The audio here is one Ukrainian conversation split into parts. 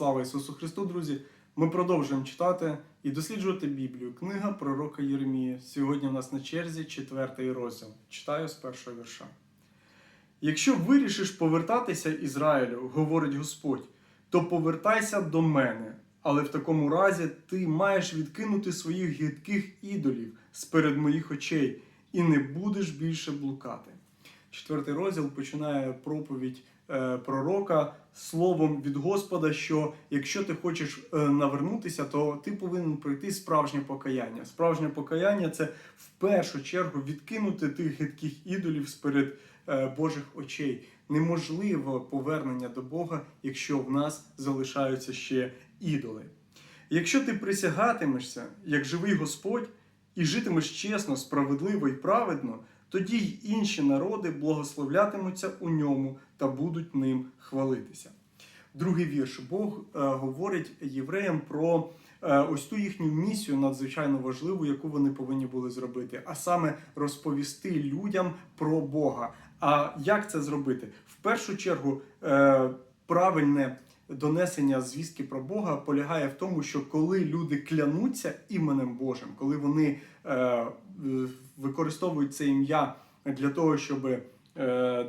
Слава Ісусу Христу, друзі! Ми продовжуємо читати і досліджувати Біблію. Книга пророка Єремії. Сьогодні в нас на черзі четвертий розділ. Читаю з першого вірша. Якщо вирішиш повертатися Ізраїлю, говорить Господь, то повертайся до мене. Але в такому разі ти маєш відкинути своїх гидких ідолів з-перед моїх очей і не будеш більше блукати. Четвертий розділ починає проповідь пророка словом від Господа, що якщо ти хочеш е, навернутися, то ти повинен пройти справжнє покаяння. Справжнє покаяння це в першу чергу відкинути тих гидких ідолів з-перед е, Божих очей. Неможливо повернення до Бога, якщо в нас залишаються ще ідоли. Якщо ти присягатимешся, як живий Господь, і житимеш чесно, справедливо і праведно, тоді й інші народи благословлятимуться у ньому та будуть ним хвалитися. Другий вірш. Бог е, говорить євреям про е, ось ту їхню місію надзвичайно важливу, яку вони повинні були зробити, а саме розповісти людям про Бога. А як це зробити? В першу чергу е, правильне донесення звістки про Бога полягає в тому, що коли люди клянуться іменем Божим, коли вони е, використовують це ім'я для того, щоб е,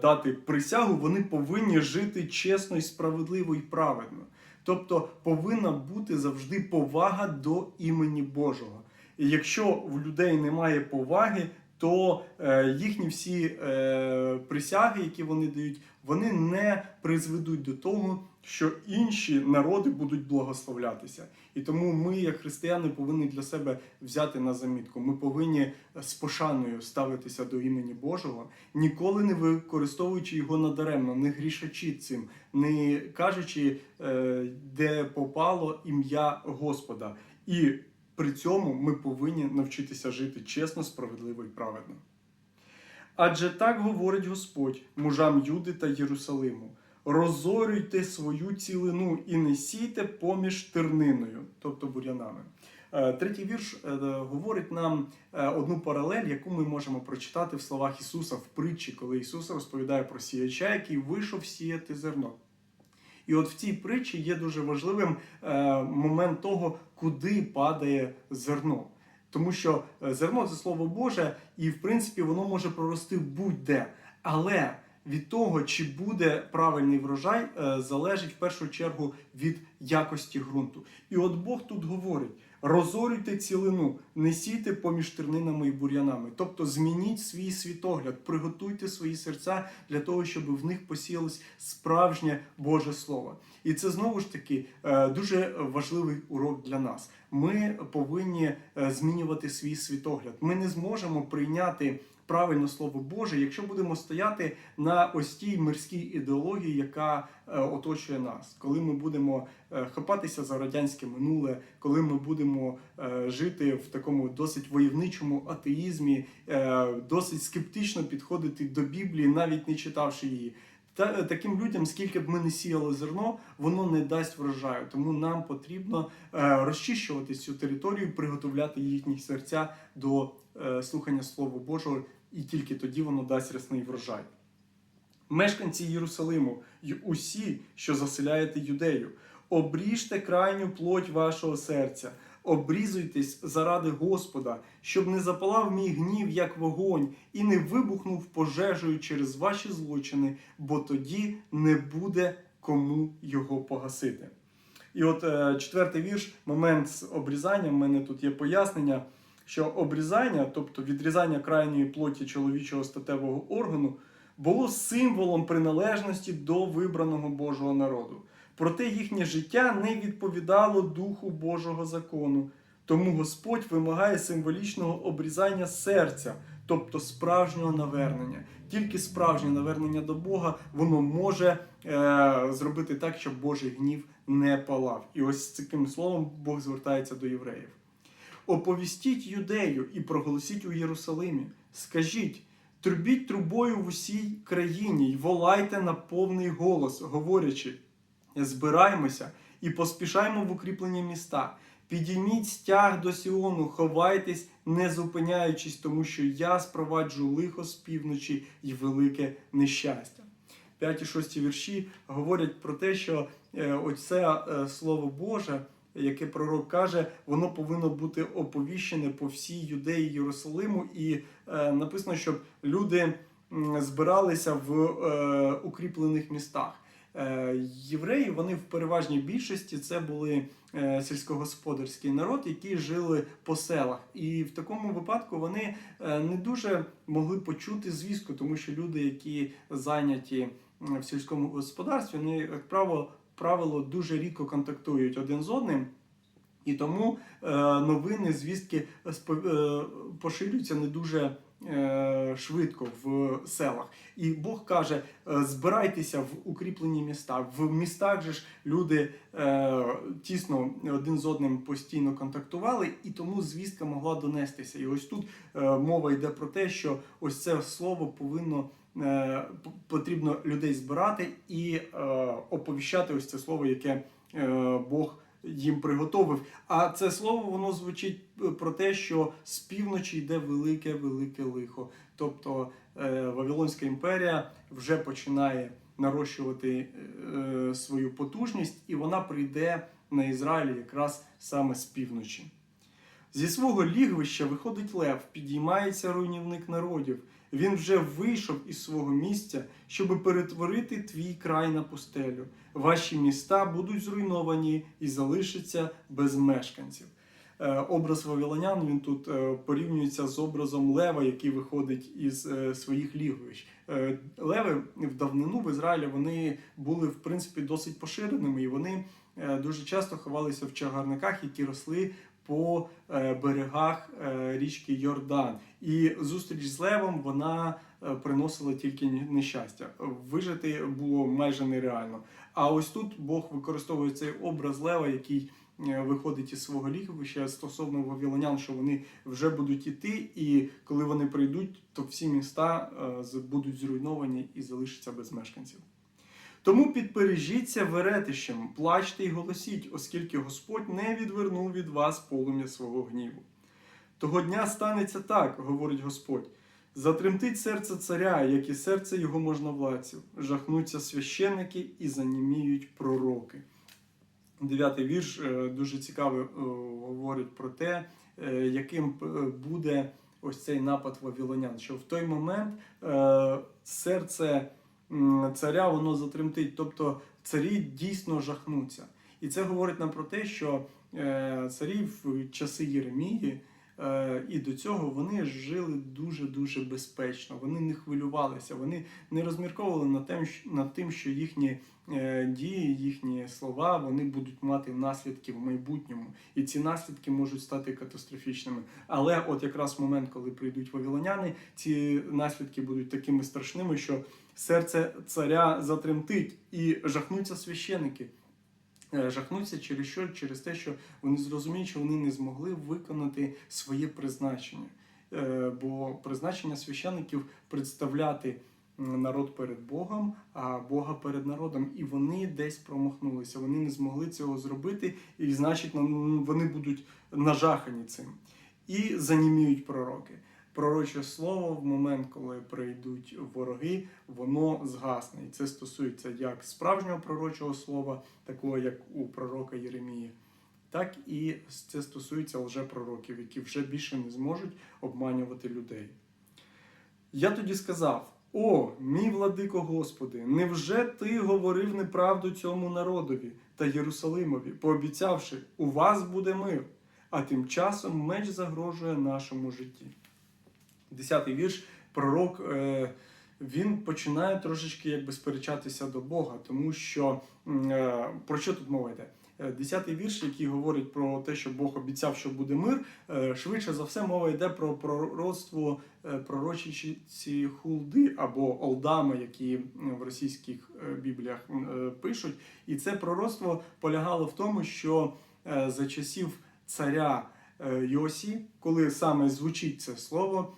дати присягу, вони повинні жити чесно і справедливо і праведно. Тобто повинна бути завжди повага до імені Божого. І якщо в людей немає поваги, то е, їхні всі е, присяги, які вони дають, вони не призведуть до того, що інші народи будуть благословлятися. І тому ми, як християни, повинні для себе взяти на замітку. Ми повинні з пошаною ставитися до імені Божого, ніколи не використовуючи його надаремно, не грішачи цим, не кажучи, е, де попало ім'я Господа. І при цьому ми повинні навчитися жити чесно, справедливо і праведно. Адже так говорить Господь мужам Юди та Єрусалиму: розорюйте свою цілину і не сійте поміж терниною, тобто бур'янами. Е, Третій вірш е, говорить нам е, одну паралель, яку ми можемо прочитати в словах Ісуса в притчі, коли Ісус розповідає про сіяча, який вийшов сіяти зерно. І от в цій притчі є дуже важливим е, момент того, куди падає зерно. Тому що е, зерно це слово Боже, і в принципі воно може прорости будь-де. Але від того, чи буде правильний врожай, е, залежить в першу чергу від якості ґрунту. І от Бог тут говорить: розорюйте цілину, не сійте поміж тернинами і бур'янами. Тобто змініть свій світогляд, приготуйте свої серця для того, щоб в них посіялось справжнє Боже Слово. І це знову ж таки е, дуже важливий урок для нас. Ми повинні е, змінювати свій світогляд. Ми не зможемо прийняти правильно слово Боже, якщо будемо стояти на ось тій мирській ідеології, яка е, оточує нас, коли ми будемо е, хапатися за радянське минуле, коли ми будемо е, жити в такому досить войовничому атеїзмі, досить скептично підходити до Біблії, навіть не читавши її. Та таким людям, скільки б ми не сіяли зерно, воно не дасть врожаю. Тому нам потрібно е, розчищувати цю територію, приготовляти їхні серця до е, слухання Слова Божого, і тільки тоді воно дасть рясний врожай. Мешканці Єрусалиму й усі, що заселяєте юдею, обріжте крайню плоть вашого серця, обрізуйтесь заради Господа, щоб не запалав мій гнів, як вогонь, і не вибухнув пожежею через ваші злочини, бо тоді не буде кому його погасити. І от е, четвертий вірш, момент з обрізанням, в мене тут є пояснення, що обрізання, тобто відрізання крайньої плоті чоловічого статевого органу, було символом приналежності до вибраного Божого народу. Проте їхнє життя не відповідало духу Божого закону. Тому Господь вимагає символічного обрізання серця, тобто справжнього навернення. Тільки справжнє навернення до Бога воно може е, зробити так, щоб Божий гнів не палав. І ось з таким словом Бог звертається до євреїв. Оповістіть юдею і проголосіть у Єрусалимі. Скажіть, трубіть трубою в усій країні й волайте на повний голос, говорячи: збираймося і поспішаймо в укріплені міста. Підійміть стяг до Сіону, ховайтесь, не зупиняючись, тому що я спроваджу лихо з півночі й велике нещастя. 5 і 6 вірші говорять про те, що е, оце е, слово Боже, яке пророк каже, воно повинно бути оповіщене по всій юдеї Єрусалиму, і е, написано, щоб люди збиралися в е, укріплених містах. Е, Євреї вони в переважній більшості це були е, сільськогосподарський народ, які жили по селах. І в такому випадку вони е, не дуже могли почути звістку, тому що люди, які зайняті в сільському господарстві, вони, як правило, правило дуже рідко контактують один з одним. І тому е, новини, звістки спо- е, поширюються не дуже е, швидко в селах. І Бог каже: е, збирайтеся в укріплені міста. В містах же ж люди е, тісно один з одним постійно контактували, і тому звістка могла донестися. І ось тут е, мова йде про те, що ось це слово повинно. Е, Потрібно людей збирати і е, оповіщати ось це слово, яке е, Бог їм приготовив. А це слово воно звучить про те, що з півночі йде велике велике лихо. Тобто Вавилонська імперія вже починає нарощувати свою потужність, і вона прийде на Ізраїль якраз саме з півночі. Зі свого лігвища виходить лев, підіймається руйнівник народів. Він вже вийшов із свого місця, щоб перетворити твій край на пустелю. Ваші міста будуть зруйновані і залишаться без мешканців. Е, Образ вавилонян він тут е, порівнюється з образом лева, який виходить із е, своїх лігвищ. Леви в давнину в Ізраїлі вони були в принципі досить поширеними, і вони дуже часто ховалися в чагарниках, які росли по е, берегах е, річки Йордан. І зустріч з левом вона е, приносила тільки нещастя. Вижити було майже нереально. А ось тут Бог використовує цей образ лева, який виходить із свого лігвища стосовно вавилонян, що вони вже будуть іти, і коли вони прийдуть, то всі міста будуть зруйновані і залишаться без мешканців. Тому підпережіться веретищем, плачте й голосіть, оскільки Господь не відвернув від вас полум'я свого гніву. Того дня станеться так, говорить Господь. Затремтить серце царя, як і серце його можновладців, жахнуться священники і заніміють пророки. Дев'ятий вірш е, дуже цікаво е, говорить про те, е, яким буде ось цей напад вавилонян. Що в той момент серце царя воно затремтить, тобто царі дійсно жахнуться. І це говорить нам про те, що е, царі в часи Єремії е, і до цього вони жили дуже дуже безпечно. Вони не хвилювалися, вони не розмірковували над тим, над тим, що їхні е, дії, їхні слова вони будуть мати наслідки в майбутньому, і ці наслідки можуть стати катастрофічними. Але от якраз в момент, коли прийдуть вавилоняни, ці наслідки будуть такими страшними, що серце царя затремтить і жахнуться священики. Е, Жахнуться через що? Через те, що вони зрозуміють, що вони не змогли виконати своє призначення. Е, Бо призначення священиків представляти народ перед Богом, а Бога перед народом. І вони десь промахнулися. Вони не змогли цього зробити, і значить, вони будуть нажахані цим. І заніміють пророки. Пророче слово в момент, коли прийдуть вороги, воно згасне. І це стосується як справжнього пророчого слова, такого як у пророка Єремії, так і це стосується лжепророків, які вже більше не зможуть обманювати людей. Я тоді сказав: О, мій владико Господи, невже ти говорив неправду цьому народові та Єрусалимові, пообіцявши, у вас буде мир, а тим часом меч загрожує нашому житті. Десятий вірш, пророк. Е, він починає трошечки якби сперечатися до Бога, тому що е, про що тут мова йде? Е, Десятий вірш, який говорить про те, що Бог обіцяв, що буде мир. Швидше за все, мова йде про пророцтво пророчиці Хулди або Олдами, які в російських бібліях пишуть. І це пророцтво полягало в тому, що за часів царя Йосі, коли саме звучить це слово,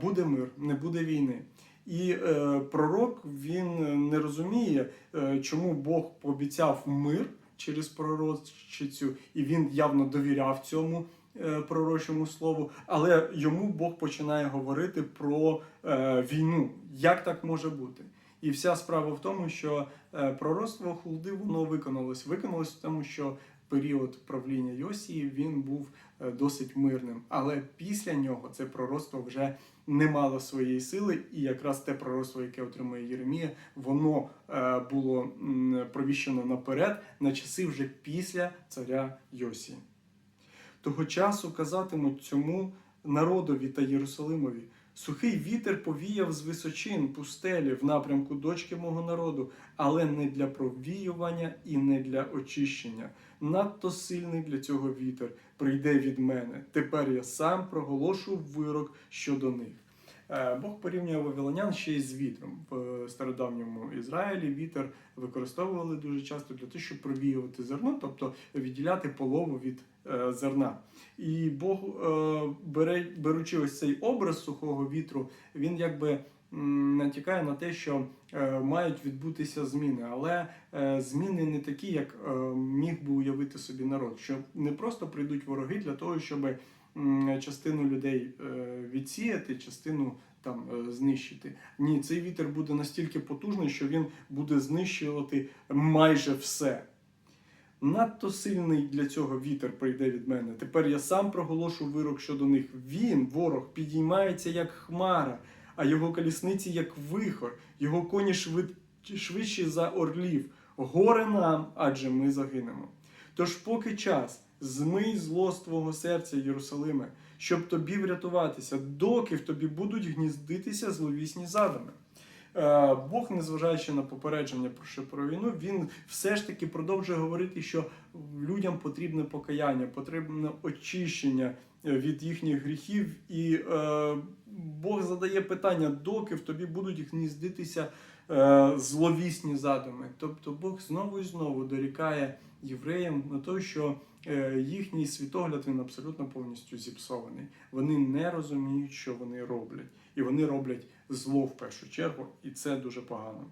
буде мир, не буде війни. І е, пророк він не розуміє, е, чому Бог пообіцяв мир через пророчицю, і він явно довіряв цьому е, пророчому слову. Але йому Бог починає говорити про е, війну. Як так може бути? І вся справа в тому, що е, пророцтво Хулди воно виконалось. Виконалось в тому, що період правління Йосії він був е, досить мирним. Але після нього це пророцтво вже не мало своєї сили, і якраз те пророцтво, яке отримує Єремія, воно е, було провіщено наперед на часи вже після царя Йосії. Того часу казатимуть цьому народові та Єрусалимові. Сухий вітер повіяв з височин пустелі в напрямку дочки мого народу, але не для провіювання і не для очищення. Надто сильний для цього вітер прийде від мене. Тепер я сам проголошу вирок щодо них. Е, Бог порівнює вавилонян ще й з вітром. В стародавньому Ізраїлі вітер використовували дуже часто для того, щоб провіювати зерно, тобто відділяти полову від е, зерна. І Бог, е, беручи ось цей образ сухого вітру, він якби натякає на те, що е, мають відбутися зміни, але е, зміни не такі, як е, міг би уявити собі народ, що не просто прийдуть вороги для того, щоб частину людей е, відсіяти, частину там е, знищити. Ні, цей вітер буде настільки потужний, що він буде знищувати майже все. Надто сильний для цього вітер прийде від мене. Тепер я сам проголошу вирок щодо них. Він, ворог, підіймається як хмара, а його колісниці як вихор, його коні швид... швидші за орлів. Горе нам, адже ми загинемо. Тож, поки час, змий зло з твого серця, Єрусалиме, щоб тобі врятуватися, доки в тобі будуть гніздитися зловісні задуми. Е, Бог, незважаючи на попередження про війну, він все ж таки продовжує говорити, що людям потрібне покаяння, потрібне очищення е, від їхніх гріхів, і е, Бог задає питання, доки в тобі будуть гніздитися е, зловісні задуми. Тобто Бог знову і знову дорікає євреям на те, що е, їхній світогляд він абсолютно повністю зіпсований. Вони не розуміють, що вони роблять, і вони роблять зло в першу чергу, і це дуже погано.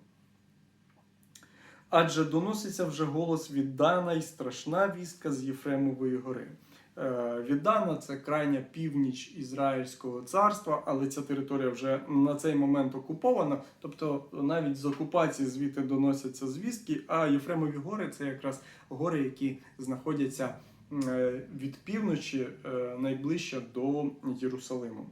Адже доноситься вже голос від Дана і страшна вістка з Єфремової гори. Е, Від Дана це крайня північ Ізраїльського царства, але ця територія вже на цей момент окупована. Тобто навіть з окупації звідти доносяться звістки. А Єфремові гори це якраз гори, які знаходяться е, від півночі е, найближче до Єрусалиму.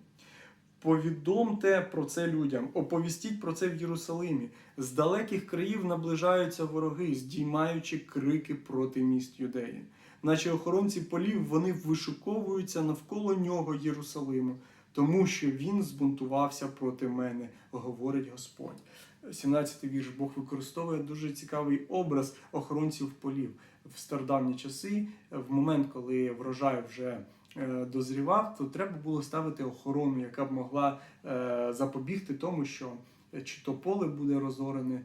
Повідомте про це людям, оповістіть про це в Єрусалимі. З далеких країв наближаються вороги, здіймаючи крики проти міст юдеї. Наче охоронці полів вони вишуковуються навколо нього Єрусалиму, тому що він збунтувався проти мене, говорить Господь. 17-й вірш. Бог використовує дуже цікавий образ охоронців полів. В стародавні часи, в момент, коли врожай вже е, дозрівав, то треба було ставити охорону, яка б могла е, запобігти тому, що е, чи то поле буде розорене,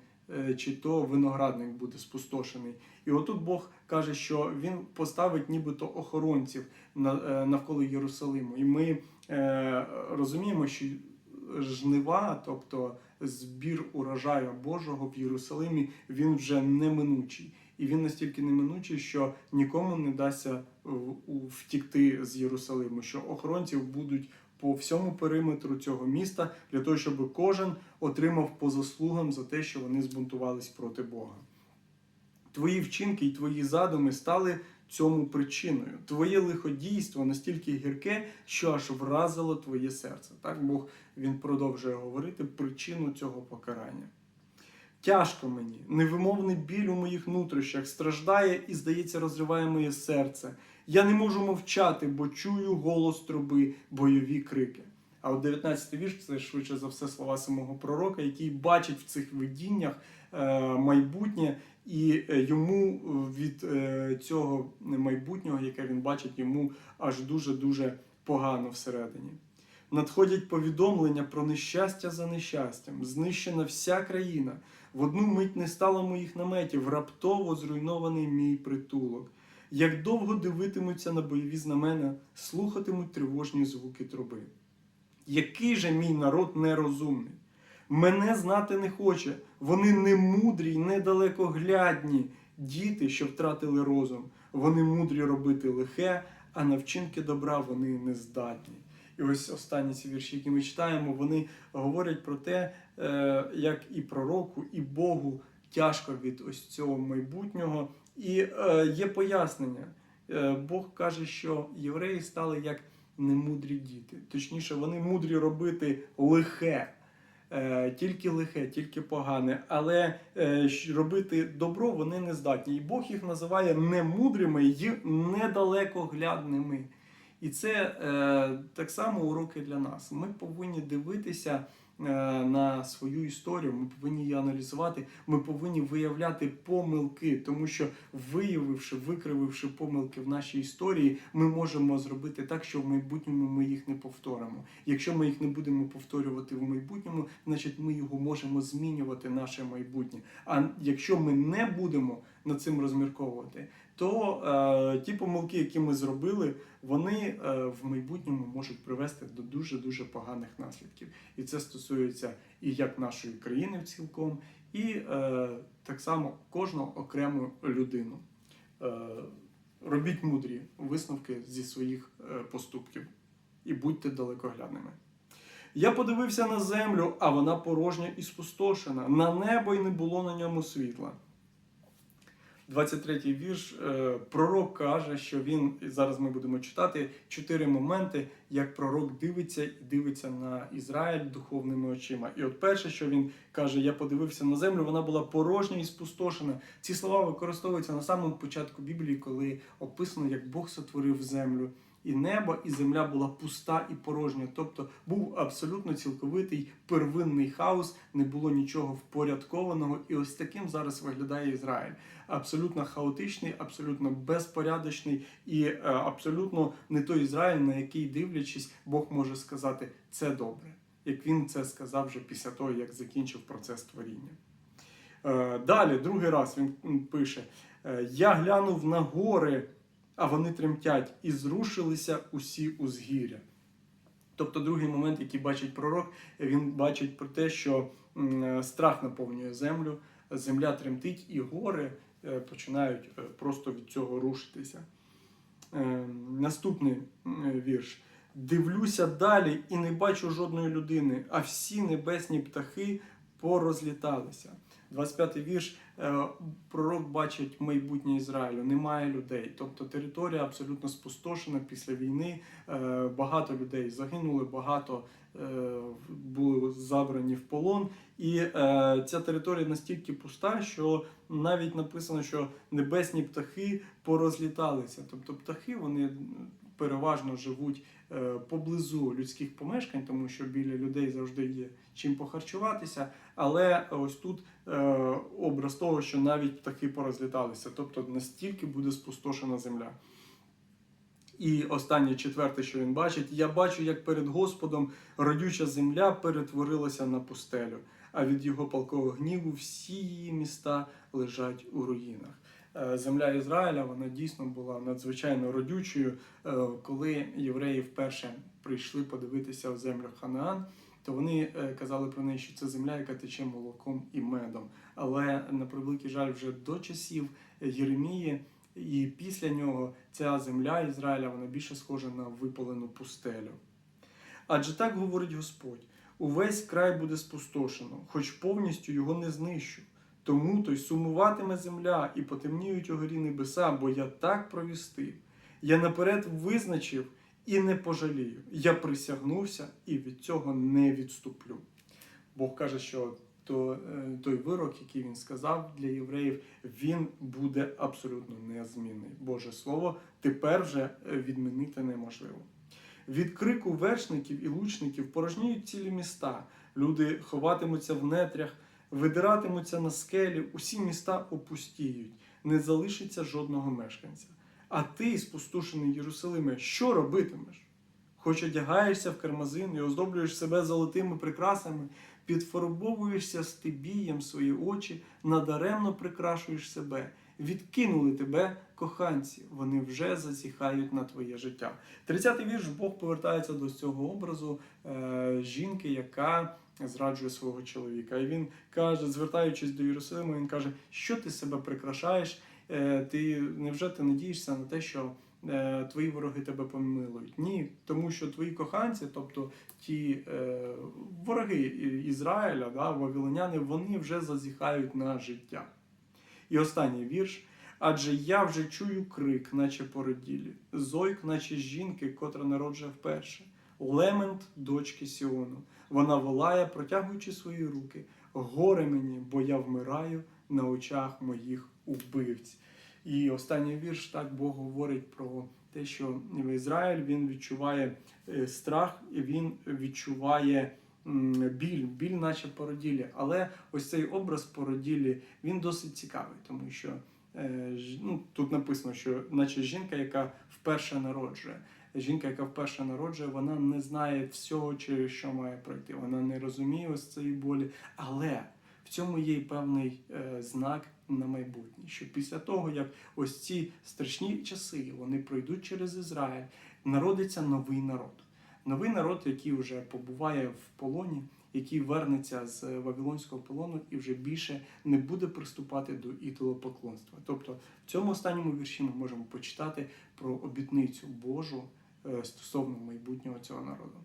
чи то виноградник буде спустошений. І отут Бог каже, що він поставить нібито охоронців е, навколо Єрусалиму. І ми е, розуміємо, що жнива, тобто збір урожаю Божого в Єрусалимі, він вже неминучий. І він настільки неминучий, що нікому не дасться е, втікти з Єрусалиму, що охоронців будуть по всьому периметру цього міста для того, щоб кожен отримав по заслугам за те, що вони збунтувались проти Бога. Твої вчинки і твої задуми стали цьому причиною. Твоє лиходійство настільки гірке, що аж вразило твоє серце. Так Бог він продовжує говорити причину цього покарання. Тяжко мені, невимовний біль у моїх нутрощах страждає і, здається, розриває моє серце. Я не можу мовчати, бо чую голос труби, бойові крики. А от 19 вірш це швидше за все слова самого пророка, який бачить в цих видіннях е, майбутнє, і е, йому від е, цього майбутнього, яке він бачить, йому аж дуже-дуже погано всередині. Надходять повідомлення про нещастя за нещастям, знищена вся країна. В одну мить не стало моїх наметів, раптово зруйнований мій притулок. Як довго дивитимуться на бойові знамена, слухатимуть тривожні звуки труби. Який же мій народ нерозумний? Мене знати не хоче. Вони не мудрі й недалекоглядні, діти, що втратили розум. Вони мудрі робити лихе, а на вчинки добра вони не здатні. І ось останні ці вірші, які ми читаємо, вони говорять про те, як і пророку, і Богу тяжко від ось цього майбутнього. І е, є пояснення. Е, Бог каже, що євреї стали як немудрі діти. Точніше, вони мудрі робити лихе. Е, Тільки лихе, тільки погане, але е, робити добро вони не здатні. І Бог їх називає немудрими і недалекоглядними. І це е, так само уроки для нас. Ми повинні дивитися е, на свою історію, ми повинні її аналізувати, ми повинні виявляти помилки, тому що виявивши, викрививши помилки в нашій історії, ми можемо зробити так, що в майбутньому ми їх не повторимо. Якщо ми їх не будемо повторювати в майбутньому, значить ми його можемо змінювати наше майбутнє. А якщо ми не будемо над цим розмірковувати, то е, ті помилки, які ми зробили, вони е, в майбутньому можуть привести до дуже дуже поганих наслідків. І це стосується і як нашої країни цілком, і е, так само кожного окрему людину. Е, робіть мудрі висновки зі своїх е, поступків і будьте далекоглядними. Я подивився на землю, а вона порожня і спустошена. На небо й не було на ньому світла. 23-й вірш. е, Пророк каже, що він зараз ми будемо читати чотири моменти, як пророк дивиться і дивиться на Ізраїль духовними очима. І от перше, що він каже, я подивився на землю, вона була порожня і спустошена. Ці слова використовуються на самому початку Біблії, коли описано, як Бог сотворив землю. І небо, і земля була пуста і порожня. Тобто був абсолютно цілковитий первинний хаос, не було нічого впорядкованого. І ось таким зараз виглядає Ізраїль. Абсолютно хаотичний, абсолютно безпорядочний і е, абсолютно не той Ізраїль, на який дивлячись, Бог може сказати це добре, як він це сказав вже після того, як закінчив процес творіння. Е, Далі, другий раз він пише: е, Я глянув на гори, а вони тремтять, і зрушилися усі узгір'я. Тобто, другий момент, який бачить пророк, він бачить про те, що страх наповнює землю, земля тремтить, і гори е, починають е, просто від цього рушитися. Е, Наступний вірш. Дивлюся далі і не бачу жодної людини, а всі небесні птахи порозліталися. 25-й вірш. Е, Пророк бачить майбутнє Ізраїлю, немає людей. Тобто територія абсолютно спустошена після війни. Е, Багато людей загинули, багато е, були забрані в полон. І ця територія настільки пуста, що навіть написано, що небесні птахи порозліталися. Тобто птахи вони переважно живуть поблизу людських помешкань, тому що біля людей завжди є чим похарчуватися. Але ось тут е, образ того, що навіть птахи порозліталися, тобто настільки буде спустошена земля. І останнє четверте, що він бачить, я бачу, як перед Господом родюча земля перетворилася на пустелю, а від його палкого гніву всі її міста лежать у руїнах. Е, Земля Ізраїля вона дійсно була надзвичайно родючою. Е, Коли євреї вперше прийшли подивитися в землю Ханаан, то вони е, казали про неї, що це земля, яка тече молоком і медом. Але на превеликий жаль, вже до часів Єремії і після нього ця земля Ізраїля вона більше схожа на випалену пустелю. Адже так говорить Господь: увесь край буде спустошено, хоч повністю його не знищу. Тому то й сумуватиме земля, і потемніють угорі небеса, бо я так провістив. Я наперед визначив і не пожалію. Я присягнувся і від цього не відступлю. Бог каже, що то, е, той вирок, який він сказав для євреїв, він буде абсолютно незмінний. Боже Слово тепер вже е, відмінити неможливо. Від крику вершників і лучників порожніють цілі міста. Люди ховатимуться в нетрях, видиратимуться на скелі, усі міста опустіють, не залишиться жодного мешканця. А ти, спустошений Єрусалиме, що робитимеш? Хоч одягаєшся в кармазин і оздоблюєш себе золотими прикрасами, підфарбовуєшся стебієм свої очі, надаремно прикрашуєш себе. Відкинули тебе коханці, вони вже зазіхають на твоє життя. 30-й вірш Бог повертається до цього образу е, жінки, яка зраджує свого чоловіка. І він каже, звертаючись до Єрусалиму, він каже, що ти себе прикрашаєш? Е, ти невже ти надієшся на те, що е, твої вороги тебе помилують. Ні, тому що твої коханці, тобто ті е, вороги Ізраїля, да, вавилоняни, вони вже зазіхають на життя. І останній вірш. Адже я вже чую крик, наче породілі, зойк, наче жінки, котра народжує вперше, лемент дочки Сіону. Вона волає, протягуючи свої руки. Горе мені, бо я вмираю на очах моїх убивць. І останній вірш так Бог говорить про те, що Ізраїль він відчуває е, страх, і він відчуває біль, біль, наче породілі. Але ось цей образ породілі він досить цікавий, тому що е, ну, тут написано, що наче жінка, яка вперше народжує. Жінка, яка вперше народжує, вона не знає всього, через що має пройти. Вона не розуміє ось цієї болі. Але в цьому є й певний е, знак на майбутнє, що після того, як ось ці страшні часи вони пройдуть через Ізраїль, народиться новий народ. Новий народ, який вже побуває в полоні, який вернеться з Вавилонського полону і вже більше не буде приступати до ідолопоклонства. Тобто в цьому останньому вірші ми можемо почитати про обітницю Божу е, стосовно майбутнього цього народу.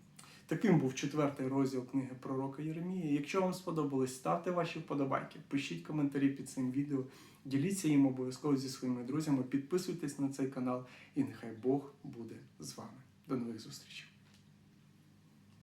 Таким був четвертий розділ книги пророка Єремії. Якщо вам сподобалось, ставте ваші вподобайки, пишіть коментарі під цим відео, діліться їм обов'язково зі своїми друзями, підписуйтесь на цей канал, і нехай Бог буде з вами. До нових зустрічей!